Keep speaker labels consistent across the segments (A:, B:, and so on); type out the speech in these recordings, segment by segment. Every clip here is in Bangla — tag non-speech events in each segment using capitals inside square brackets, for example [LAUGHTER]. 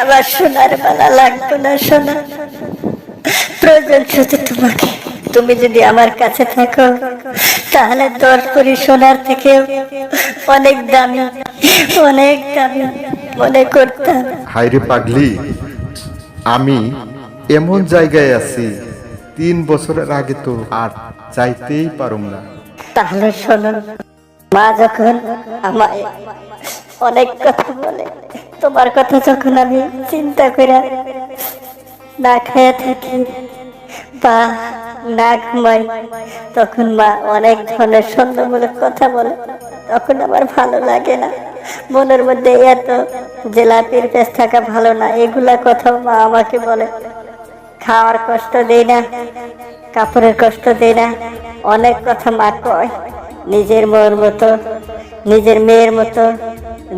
A: আমার সোনার বালা লাগবে না সোনা। প্রয়োজন শুধু তোমাকে। তুমি যদি আমার কাছে থাকো তাহলে তোর করি সোনার থেকে। অনেক দামি অনেক দামি মনে করতাম।
B: হাইরে পাগলি আমি এমন জায়গায় আছি তিন বছরের আগে তো আর চাইতেই পারুম না।
A: তাহলে শোনো মা যখন আমায় অনেক কথা বলে, তোমার কথা যখন আমি চিন্তা করে না খেয়ে থাকি বা না ঘুমাই তখন মা অনেক ধরনের সন্দেহমূলক কথা বলে। তখন আমার ভালো লাগে না। মনের মধ্যে এত জেলাপির পেস থাকা ভালো না, এগুলা কথাও মা আমাকে বলে। খাওয়ার কষ্ট দেই না, কাপড়ের কষ্ট দেই না, অনেক কথা মা কয়। নিজের মেয়ের মতো, নিজের মেয়ের মতো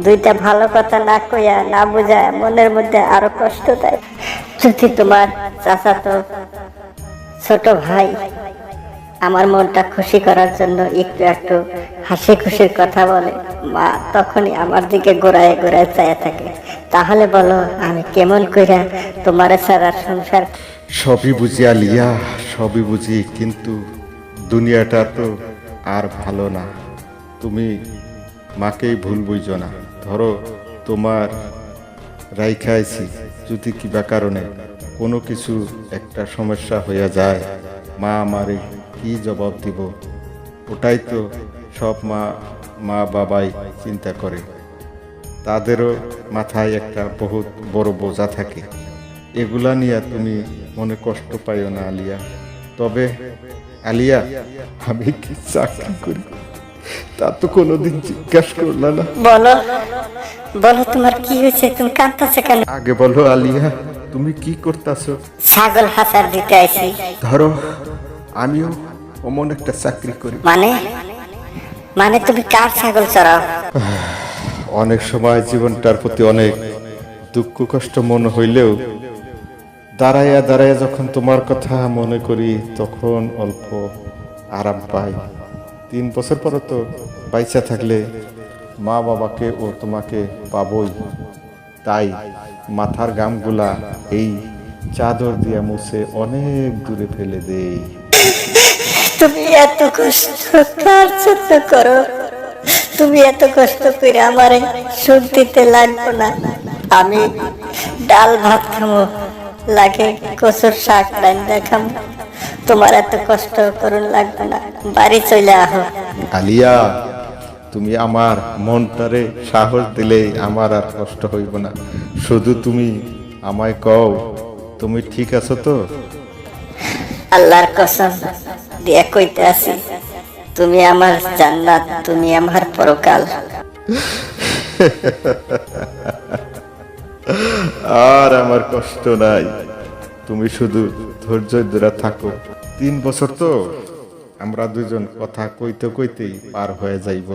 A: দুইটা ভালো কথা না কইয়া, না বোঝায় মনের মধ্যে আরও কষ্ট দেয়। যদি তোমার চাচা তো ছোট ভাই আমার মনটা খুশি করার জন্য একটু একটু হাসি খুশির কথা বলে, মা তখনই আমার দিকে গোড়ায় গোড়ায় চায় থাকে। তাহলে বলো, আমি কেমন কইরা তোমার সারা সংসার
B: সবই বুঝি আলিয়া সবই বুঝি, কিন্তু দুনিয়াটা তো আর ভালো না। তুমি মাকেই ভুল বুঝো না। ধরো তোমার রাইখাইছি যদি কিবা কারণে কোনো কিছু একটা সমস্যা হইয়া যায়, মা আমারে কি জবাব দিব? ওটাই তো সব মা মা বাবাই চিন্তা করে। তাদেরও মাথায় একটা বহুত বড় বোঝা থাকে। এগুলা নিয়ে তুমি মনে কষ্ট পাইও না, আলিয়া। তবে আলিয়া আমি কি চাকরি করি? তা তো কোনোদিন জিজ্ঞাসা করলা না।
A: বলো বলো তোমার কি হয়েছে? তুমি কাঁদতেছে কেন?
B: আগে বলো আলিয়া তুমি কি করতেছো?
A: ছাগল হাসার দিতে আইছি।
B: ধরো আমিও অমন একটা চাকরি করি।
A: মানে? মানে তুমি কার ছাগল চড়াও?
B: অনেক সময় জীবনটার প্রতি অনেক দুঃখ কষ্ট মনে হইলেও দাঁড়াইয়া দাঁড়াইয়া যখন তোমার কথা মনে করি, তখন অল্প আরাম পাই। তিন বছর পর তো বাইচা থাকলে মা বাবাকে ও তোমাকে পাবই। তাই মাথার গামগুলা এই চাদর দিয়া মুছে অনেক দূরে ফেলে দেই।
A: তুমি এত কষ্ট কার তুমি এত কষ্ট করে আমারে দিতে লাগবো না। আমি ডাল ভাত খামো লাগে কচুর শাক রান্না খামো তোমার এত কষ্ট করুন লাগবে না। বাড়ি চলে আহো।
B: আলিয়া তুমি আমার মনটারে সাহস দিলে আমার আর কষ্ট হইব না। শুধু তুমি আমায় কও তুমি ঠিক আছো তো?
A: আল্লাহর কসম দিয়া কইতে আছি তুমি আমার জান্নাত তুমি আমার পরকাল। [LAUGHS]
B: আর আমার কষ্ট নাই। তুমি শুধু ধৈর্য ধরে থাকো। তিন বছর তো আমরা দুজন কথা কইতে কইতেই পার হয়ে যাইব।